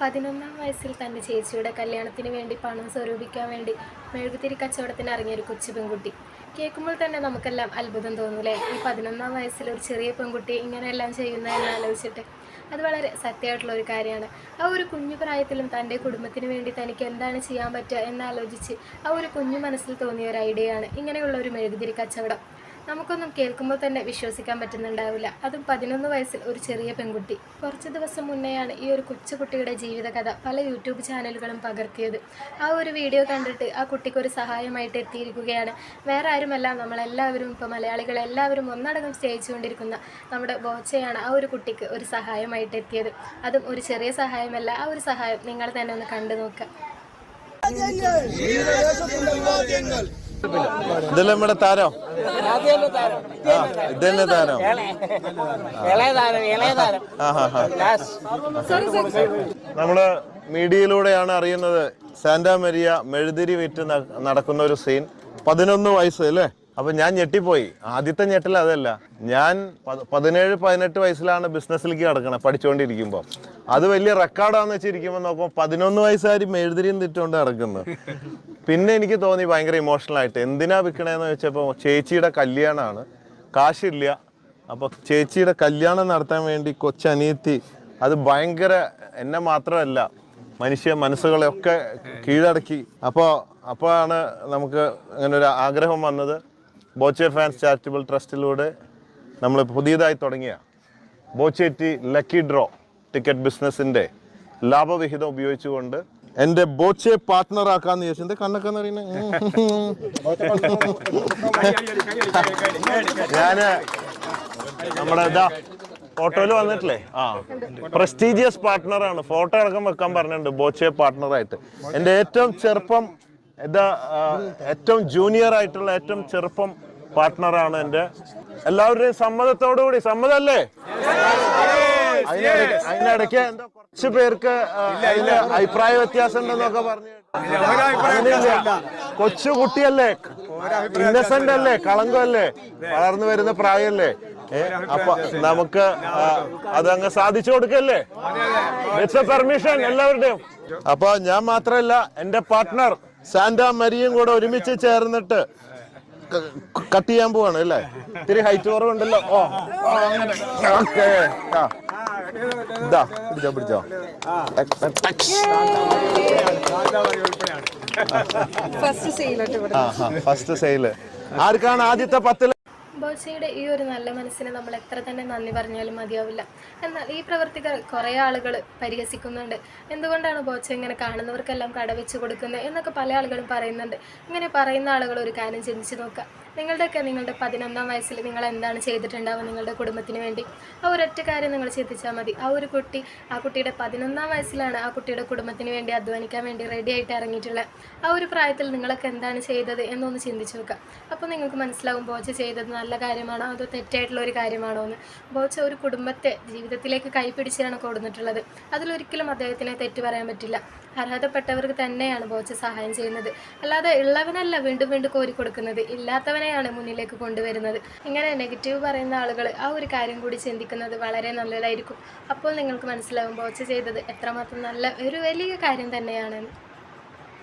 പതിനൊന്നാം വയസ്സിൽ തന്റെ ചേച്ചിയുടെ കല്യാണത്തിന് വേണ്ടി പണം സ്വരൂപിക്കാൻ വേണ്ടി മെഴുകുതിരി കച്ചവടത്തിന് ഇറങ്ങിയ ഒരു കൊച്ചു പെൺകുട്ടി. കേൾക്കുമ്പോൾ തന്നെ നമുക്കെല്ലാം അത്ഭുതം തോന്നൂലേ? ഈ പതിനൊന്നാം വയസ്സിൽ ഒരു ചെറിയ പെൺകുട്ടി ഇങ്ങനെയെല്ലാം ചെയ്യുന്നതെന്ന് ആലോചിച്ചിട്ട്. അത് വളരെ സത്യമായിട്ടുള്ള ഒരു കാര്യമാണ്. ആ ഒരു കുഞ്ഞു പ്രായത്തിലും തന്റെ കുടുംബത്തിന് വേണ്ടി തനിക്ക് എന്താണ് ചെയ്യാൻ പറ്റുക എന്നാലോചിച്ച് ആ ഒരു കുഞ്ഞു മനസ്സിൽ തോന്നിയ ഒരു ഐഡിയയാണ് ഇങ്ങനെയുള്ള ഒരു മെഴുകുതിരി കച്ചവടം. നമുക്കൊന്നും കേൾക്കുമ്പോൾ തന്നെ വിശ്വസിക്കാൻ പറ്റുന്നുണ്ടാവില്ല. അതും പതിനൊന്ന് വയസ്സിൽ ഒരു ചെറിയ പെൺകുട്ടി. കുറച്ച് ദിവസം മുന്നെയാണ് ഈ ഒരു കൊച്ചുകുട്ടിയുടെ ജീവിതകഥ പല യൂട്യൂബ് ചാനലുകളും പകർത്തിയത്. ആ ഒരു വീഡിയോ കണ്ടിട്ട് ആ കുട്ടിക്ക് ഒരു സഹായമായിട്ട് എത്തിയിരിക്കുകയാണ്. വേറെ ആരുമല്ല നമ്മളെല്ലാവരും ഇപ്പോൾ മലയാളികൾ എല്ലാവരും ഒന്നടങ്കം സ്നേഹിച്ചുകൊണ്ടിരിക്കുന്ന നമ്മുടെ ബോച്ചയാണ് ആ ഒരു കുട്ടിക്ക് ഒരു സഹായമായിട്ട് എത്തിയത്. അതും ഒരു ചെറിയ സഹായമല്ല ആ ഒരു സഹായം നിങ്ങൾ തന്നെ ഒന്ന് കണ്ടു നോക്കുക ഇതല്ലേ നമ്മുടെ താരോ? ഇതന്നെ താരോ. നമ്മൾ മീഡിയയിലൂടെയാണ് അറിയുന്നത് സാന്റാ മരിയ മെഴുതിരി വിറ്റ് നടക്കുന്ന ഒരു സീൻ. പതിനൊന്ന് വയസ്സ് അല്ലേ? അപ്പൊ ഞാൻ ഞെട്ടിപ്പോയി. ആദ്യത്തെ ഞെട്ടൽ അതല്ല. ഞാൻ പതിനേഴ് പതിനെട്ട് വയസ്സിലാണ് ബിസിനസ്സിലേക്ക് കിടക്കണത് പഠിച്ചുകൊണ്ടിരിക്കുമ്പോൾ അത് വലിയ റെക്കോർഡാന്ന് വെച്ചിരിക്കുമ്പോൾ നോക്കുമ്പോൾ പതിനൊന്ന് വയസ്സുകാരും മെഴുതിരിയും തിറ്റുകൊണ്ട് നടക്കുന്നത് പിന്നെ എനിക്ക് തോന്നി ഭയങ്കര ഇമോഷണൽ ആയിട്ട് എന്തിനാ വിൽക്കണേന്ന് വെച്ചപ്പോൾ ചേച്ചിയുടെ കല്യാണമാണ് കാശില്ല. അപ്പൊ ചേച്ചിയുടെ കല്യാണം നടത്താൻ വേണ്ടി കൊച്ചനിയത്തി അത് ഭയങ്കര എന്നെ മാത്രമല്ല മനുഷ്യ മനസ്സുകളെയൊക്കെ കീഴടക്കി. അപ്പോൾ അപ്പോഴാണ് നമുക്ക് അങ്ങനെ ഒരു ആഗ്രഹം വന്നത്. ബോച്ചെ ഫാൻസ് ചാരിറ്റബിൾ ട്രസ്റ്റിലൂടെ നമ്മൾ പുതിയതായി തുടങ്ങിയ ബോച്ചേറ്റി ലക്കി ഡ്രോ ടിക്കറ്റ് ബിസിനസിന്റെ ലാഭവിഹിതം ഉപയോഗിച്ചുകൊണ്ട് എന്റെ ബോച്ചെ പാർട്ട്ണർ ആക്കാന്ന് ചോദിച്ചത് കണ്ണൊക്കെ ഞാൻ നമ്മുടെ ഇതാ ഫോട്ടോയിൽ വന്നിട്ടില്ലേ? ആ. പ്രസ്റ്റീജിയസ് പാർട്ട്ണറാണ്. ഫോട്ടോ അടക്കം വെക്കാൻ പറഞ്ഞിട്ടുണ്ട് ബോച്ചെ പാർട്ട്ണറായിട്ട്. എന്റെ ഏറ്റവും ചെറുപ്പം എന്താ ഏറ്റവും ജൂനിയർ ആയിട്ടുള്ള ഏറ്റവും ചെറുപ്പം പാർട്ട്ണറാണ് എന്റെ എല്ലാവരുടെയും സമ്മതത്തോടു കൂടി സമ്മതല്ലേ അതിനിടയ്ക്ക് എന്തോ കുറച്ച് പേർക്ക് അഭിപ്രായ വ്യത്യാസം ഉണ്ടെന്നൊക്കെ പറഞ്ഞു. കൊച്ചു കുട്ടിയല്ലേ ഇന്നസെന്റ് അല്ലേ കളങ്കമല്ലേ? വളർന്നു വരുന്ന പ്രായമല്ലേ? അപ്പൊ നമുക്ക് അതങ്ങ് സാധിച്ചു കൊടുക്കല്ലേ? ഇറ്റ്സ് എ പെർമിഷൻ എല്ലാവരുടെയും. അപ്പൊ ഞാൻ മാത്രമല്ല എന്റെ പാർട്ട്ണർ സാന്റ മരിയും കൂടെ ഒരുമിച്ച് ചേർന്നിട്ട് കട്ട് ചെയ്യാൻ പോവാണ് അല്ലേ? ഇത്തിരി ഹൈറ്റ് കുറവുണ്ടല്ലോ. ഓ, അങ്ങനെ. ഓക്കെ. ആ. ഇതാ പിടിച്ചോ പിടിച്ചോ. ഫസ്റ്റ് സെയിൽ ആർക്കാണ് ആദ്യത്തെ പത്തിൽ ബോച്ചയുടെ ഈ ഒരു നല്ല മനസ്സിന് നമ്മൾ എത്ര തന്നെ നന്ദി പറഞ്ഞാലും മതിയാവില്ല. എന്നാൽ ഈ പ്രവർത്തികൾ കുറേ ആളുകൾ പരിഹസിക്കുന്നുണ്ട്. എന്തുകൊണ്ടാണ് ബോച്ച ഇങ്ങനെ കാണുന്നവർക്കെല്ലാം കടവെച്ച് കൊടുക്കുന്നത് എന്നൊക്കെ പല ആളുകളും പറയുന്നുണ്ട്. ഇങ്ങനെ പറയുന്ന ആളുകൾ ഒരു കാര്യം ചിന്തിച്ച് നോക്കുക. നിങ്ങളുടെയൊക്കെ നിങ്ങളുടെ പതിനൊന്നാം വയസ്സിൽ നിങ്ങൾ എന്താണ് ചെയ്തിട്ടുണ്ടാവുക നിങ്ങളുടെ കുടുംബത്തിന് വേണ്ടി? ആ ഒരൊറ്റ കാര്യം നിങ്ങൾ ചിന്തിച്ചാൽ മതി. ആ ഒരു കുട്ടി ആ കുട്ടിയുടെ പതിനൊന്നാം വയസ്സിലാണ് ആ കുട്ടിയുടെ കുടുംബത്തിന് വേണ്ടി അധ്വാനിക്കാൻ വേണ്ടി റെഡി ആയിട്ട് ഇറങ്ങിയിട്ടുള്ളത്. ആ ഒരു പ്രായത്തിൽ നിങ്ങളൊക്കെ എന്താണ് ചെയ്തത് എന്നൊന്ന് ചിന്തിച്ചു നോക്കുക. അപ്പോൾ നിങ്ങൾക്ക് മനസ്സിലാവും ബോച്ച ചെയ്തത് നല്ല കാര്യമാണോ അതോ തെറ്റായിട്ടുള്ള ഒരു കാര്യമാണോ എന്ന്. ബോച്ച ഒരു കുടുംബത്തെ ജീവിതത്തിലേക്ക് കൈപിടിച്ചാണ് കൊടുത്തിട്ടുള്ളത്. അതിലൊരിക്കലും അദ്ദേഹത്തിനെ തെറ്റ് പറയാൻ പറ്റില്ല. അർഹതപ്പെട്ടവർക്ക് തന്നെയാണ് ബോച്ച സഹായം ചെയ്യുന്നത്. അല്ലാതെ ഉള്ളവനല്ല വീണ്ടും വീണ്ടും കോരി കൊടുക്കുന്നത് ഇല്ലാത്തവനെയാണ് മുന്നിലേക്ക് കൊണ്ടുവരുന്നത്. ഇങ്ങനെ നെഗറ്റീവ് പറയുന്ന ആളുകൾ ആ ഒരു കാര്യം കൂടി ചിന്തിക്കുന്നത് വളരെ നല്ലതായിരിക്കും. അപ്പോൾ നിങ്ങൾക്ക് മനസ്സിലാവും ബോച്ച ചെയ്തത് എത്രമാത്രം നല്ല ഒരു വലിയ കാര്യം തന്നെയാണെന്ന്